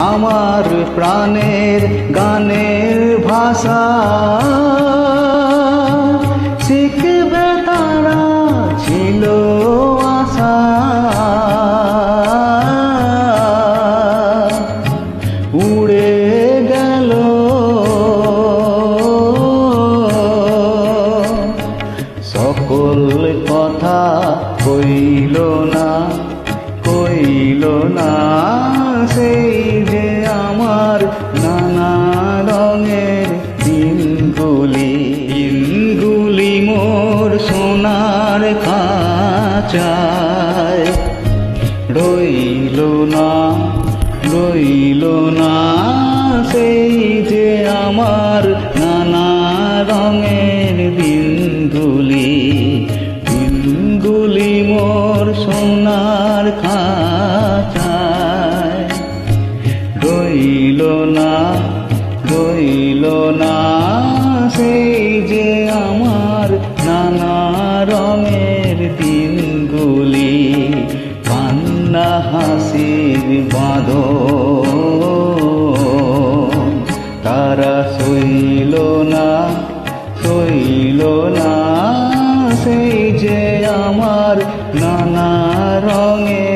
আমার প্রাণের গানের ভাষা। শিখবে তারা ছিল আশা। উড়ে গেল। সকল কথা কইল না কইল না। আমার নানা রঙের দিনগুলি দিনগুলি মোর সোনার খাঁচায়। রইল না রইল না সেই যে আমার নানা রঙের দিনগুলি দিনগুলি মোর সোনার খাঁচায় রইল না রইল না। সেই যে আমার নানা রঙের দিনগুলি কান্না হাসির বাঁধ তারা সইল না সইল না। সেই যে আমার নানা রঙের